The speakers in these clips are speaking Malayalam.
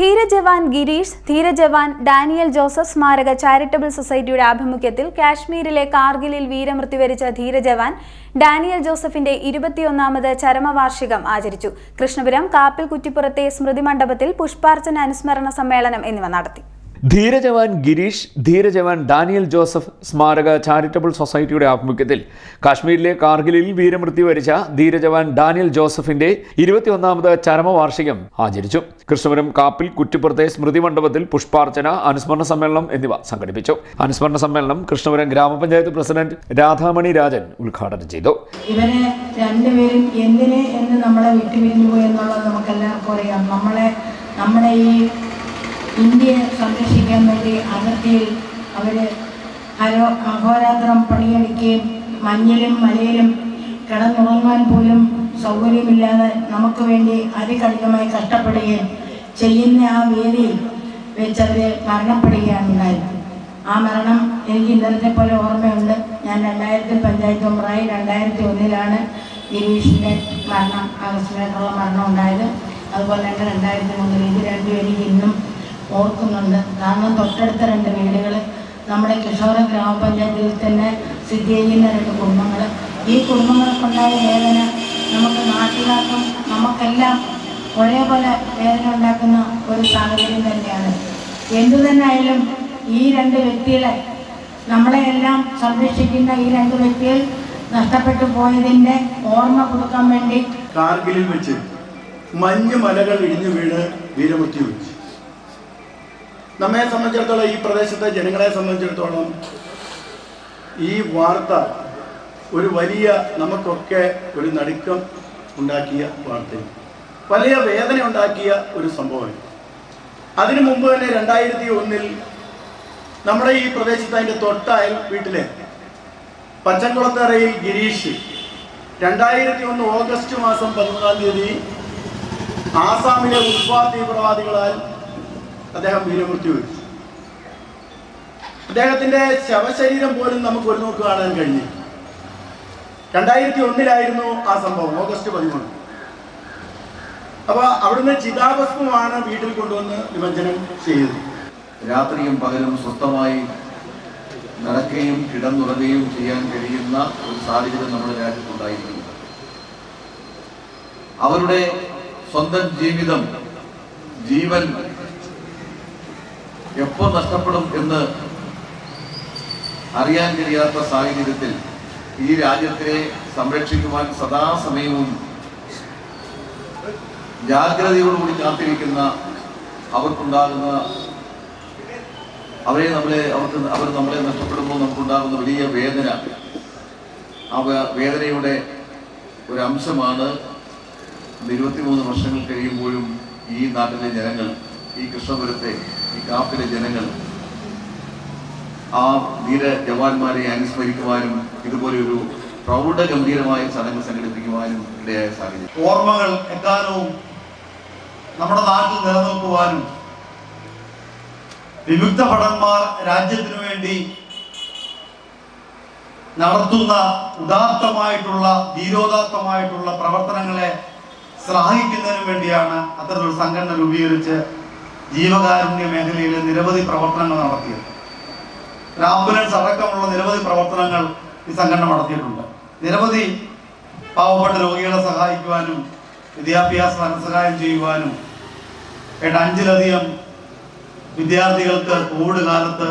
ധീരജവാൻ ഗിരീഷ് ധീരജവാൻ ഡാനിയൽ ജോസഫ് സ്മാരക ചാരിറ്റബിൾ സൊസൈറ്റിയുടെ ആഭിമുഖ്യത്തിൽ കാശ്മീരിലെ കാർഗിലിൽ വീരമൃത്യു വരിച്ച ധീരജവാൻ ഡാനിയൽ ജോസഫിന്റെ ഇരുപത്തിയൊന്നാമത് ചരമവാർഷികം ആചരിച്ചു. കൃഷ്ണപുരം കാപ്പിൽ കുറ്റിപ്പുറത്തെ സ്മൃതി മണ്ഡപത്തിൽ പുഷ്പാർച്ചന അനുസ്മരണ സമ്മേളനം എന്നിവ നടത്തി. ധീരജവാൻ ഗിരീഷ് ധീരജവാൻ ഡാനിയൽ ജോസഫ് സ്മാരക ചാരിറ്റബിൾ സൊസൈറ്റിയുടെ ആഭിമുഖ്യത്തിൽ കാശ്മീരിലെ കാർഗിലിൽ വീരമൃത്യു വരിച്ച ധീരജവാൻ ഡാനിയൽ ജോസഫിന്റെ ഇരുപത്തിയൊന്നാമത് ചരമവാർഷികം ആചരിച്ചു. കൃഷ്ണപുരം കാപ്പിൽ കുറ്റിപ്പുറത്തെ സ്മൃതി മണ്ഡപത്തിൽ പുഷ്പാർച്ചന അനുസ്മരണ സമ്മേളനം എന്നിവ സംഘടിപ്പിച്ചു. അനുസ്മരണ സമ്മേളനം കൃഷ്ണപുരം ഗ്രാമപഞ്ചായത്ത് പ്രസിഡന്റ് രാധാമണി രാജൻ ഉദ്ഘാടനം ചെയ്തു. ഇവരെ രണ്ടുപേരും എന്തിനെ എന്ന് നമ്മളെ വിട്ടുപിരിഞ്ഞു പോയി എന്നുള്ളത് നമുക്കെല്ലാവർക്കും അറിയാം. നമ്മളെ നമ്മുടെ ഈ ഇന്ത്യയെ സംരക്ഷിക്കാൻ വേണ്ടി അതിർത്തിയിൽ അവർ ഹരോ അഹോരാത്രം പണിയെടുക്കുകയും മഞ്ഞിലും മലയിലും കിടന്നുറങ്ങാൻ പോലും സൗകര്യമില്ലാതെ നമുക്ക് വേണ്ടി അതികഠിനമായി കഷ്ടപ്പെടുകയും ചെയ്യുന്ന ആ വേദിയിൽ വെച്ചവർ മരണപ്പെടുകയാണ് ഉണ്ടായത് ആ മരണം എനിക്ക് ഇന്നലത്തെ പോലെ ഓർമ്മയുണ്ട്. ഞാൻ രണ്ടായിരത്തി പഞ്ചായത്ത് മെമ്പറായി രണ്ടായിരത്തി ഒന്നിലാണ് ഗിരീഷിന്റെ മരണം ആകസ്മികമായിട്ടുള്ള മരണം ഉണ്ടായത്. അതുപോലെ തന്നെ രണ്ടായിരത്തി മൂന്നിൽ ഇത് രണ്ടുപേരും ഇന്നും ഓർക്കുന്നുണ്ട്. കാരണം തൊട്ടടുത്ത രണ്ട് വീടുകൾ നമ്മുടെ കിഷോറ ഗ്രാമപഞ്ചായത്തിൽ തന്നെ സ്ഥിതി ചെയ്യുന്ന രണ്ട് കുടുംബങ്ങൾ ഈ കുടുംബങ്ങൾക്കുണ്ടായ വേദന നമുക്ക് നാട്ടുകാർക്കും നമുക്കെല്ലാം ഒരേപോലെ വേദന ഉണ്ടാക്കുന്ന ഒരു സാഹചര്യം തന്നെയാണ്. എന്തു തന്നെ ആയാലും ഈ രണ്ട് വ്യക്തികളെ നമ്മളെയെല്ലാം സംരക്ഷിക്കുന്ന ഈ രണ്ട് വ്യക്തികൾ നഷ്ടപ്പെട്ടു പോയതിന്റെ ഓർമ്മ കൊടുക്കാൻ വേണ്ടി കാർഗിലിൽ വെച്ച് മഞ്ഞ് മലകൾ ഇടിഞ്ഞു വീണ് വീരമൃത്യു വെച്ചു. നമ്മെ സംബന്ധിച്ചിടത്തോളം ഈ പ്രദേശത്തെ ജനങ്ങളെ സംബന്ധിച്ചിടത്തോളം ഈ വാർത്ത ഒരു വലിയ നമുക്കൊക്കെ ഒരു നടുക്കം ഉണ്ടാക്കിയ വാർത്തയും വലിയ വേദന ഉണ്ടാക്കിയ ഒരു സംഭവമാണ്. അതിനു മുമ്പ് തന്നെ രണ്ടായിരത്തി ഒന്നിൽ നമ്മുടെ ഈ പ്രദേശത്ത് അതിന്റെ തൊട്ടയൽ വീട്ടിലെ പച്ചംകുളത്തറയിൽ ഗിരീഷ് രണ്ടായിരത്തി ഒന്ന് ഓഗസ്റ്റ് മാസം പതിമൂന്നാം തീയതി ആസാമിലെ ഉൾഫാ തീവ്രവാദികളാൽ അദ്ദേഹം വീരമൃത്യു വരിച്ചു. അദ്ദേഹത്തിന്റെ ശവശരീരം പോലും നമുക്ക് ഒരു നോക്ക് കാണാൻ കഴിഞ്ഞു രണ്ടായിരത്തി ഒന്നിലായിരുന്നു ആ സംഭവം ഓഗസ്റ്റ് പതിമൂന്ന്. അപ്പൊ അവിടുന്ന് ചിതാഭസ്മമാണ് വീട്ടിൽ കൊണ്ടുവന്ന് നിമജ്ജനം ചെയ്തത്. രാത്രിയും പകലും സ്വസ്ഥമായി നടക്കുകയും കിടന്നുറങ്ങുകയും ചെയ്യാൻ കഴിയുന്ന ഒരു സാഹചര്യം നമ്മുടെ രാജ്യത്തുണ്ടായിരിക്കുന്നു അവരുടെ സ്വന്തം ജീവിതം ജീവൻ എപ്പോൾ നഷ്ടപ്പെടും എന്ന് അറിയാൻ കഴിയാത്ത സാഹചര്യത്തിൽ ഈ രാജ്യത്തെ സംരക്ഷിക്കുവാൻ സദാസമയവും ജാഗ്രതയോടുകൂടി കാത്തിരിക്കുന്ന അവർക്കുണ്ടാകുന്ന അവരെ നമ്മളെ അവർക്ക് അവർ നമ്മളെ നഷ്ടപ്പെടുമ്പോൾ നമുക്കുണ്ടാകുന്ന വലിയ വേദന. ആ വേദനയുടെ ഒരു അംശമാണ് ഇരുപത്തിമൂന്ന് വർഷങ്ങൾ കഴിയുമ്പോഴും ഈ നാട്ടിലെ ജനങ്ങൾ ഈ കൃഷ്ണപുരത്തെ കാപ്പിലെ ജനങ്ങൾ ആ ധീര ജവാന്മാരെ അനുസ്മരിക്കുവാനും ഇതുപോലൊരു പ്രൗഢ ഗംഭീരമായ ചടങ്ങ് സംഘടിപ്പിക്കുവാനും ഇടയായ സാഹചര്യം. ഓർമ്മകൾ എക്കാലവും നമ്മുടെ നാട്ടിൽ നിലനിൽക്കുവാനും വിമുക്ത ഭടന്മാർ രാജ്യത്തിനു വേണ്ടി നടത്തുന്ന ഉദാത്തമായിട്ടുള്ള ധീരോദാത്തമായിട്ടുള്ള പ്രവർത്തനങ്ങളെ ശ്ലാഘിക്കുന്നതിനു വേണ്ടിയാണ് അത്തരത്തിലൊരു സംഘടന രൂപീകരിച്ച് ജീവകാരുണ്യ മേഖലയിൽ നിരവധി പ്രവർത്തനങ്ങൾ നടത്തിയത് ആംബുലൻസ് അടക്കമുള്ള നിരവധി പ്രവർത്തനങ്ങൾ ഈ സംഘടന നടത്തിയിട്ടുണ്ട്. നിരവധി പാവപ്പെട്ട രോഗികളെ സഹായിക്കുവാനും വിദ്യാഭ്യാസ ധനസഹായം ചെയ്യുവാനും ഏട്ട അഞ്ചിലധികം വിദ്യാർത്ഥികൾക്ക് കോവിഡ് കാലത്ത്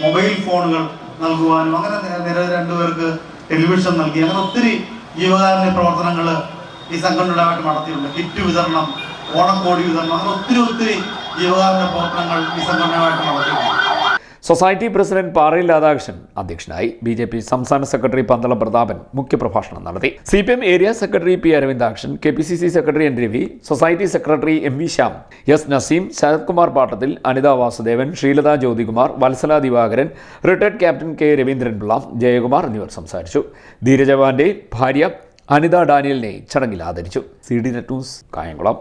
മൊബൈൽ ഫോണുകൾ നൽകുവാനും അങ്ങനെ നിര- രണ്ടുപേർക്ക് ടെലിവിഷൻ നൽകി. അങ്ങനെ ഒത്തിരി ജീവകാരുണ്യ പ്രവർത്തനങ്ങൾ ഈ സംഘടനയുമായിട്ട് നടത്തിയിട്ടുണ്ട്. കിറ്റ് വിതരണം ഓണക്കോടി വിതരണം അങ്ങനെ ഒത്തിരി ഒത്തിരി പ്രവർത്തനങ്ങൾ സൊസൈറ്റി പ്രസിഡന്റ് പാറയിൽ രാധാകൃഷ്ണൻ അധ്യക്ഷനായി ബി ജെ പി സംസ്ഥാന സെക്രട്ടറി പന്തളം പ്രതാപൻ മുഖ്യപ്രഭാഷണം നടത്തി. C P M area secretary P Aravindakshan K P C C secretary N Ravi society secretary M V Shyam S Naseem Sarath Kumar Pattathil Anitha Vasudevan Sreelatha Jyothikumar Vatsala Divakaran retired captain K Raveendranpillai Jayakumar എന്നിവർ സംസാരിച്ചു. ധീരജവാന്റെ ഭാര്യ അനിത ഡാനിയലിനെ ചടങ്ങിൽ ആദരിച്ചു. C D net news Kayamkulam.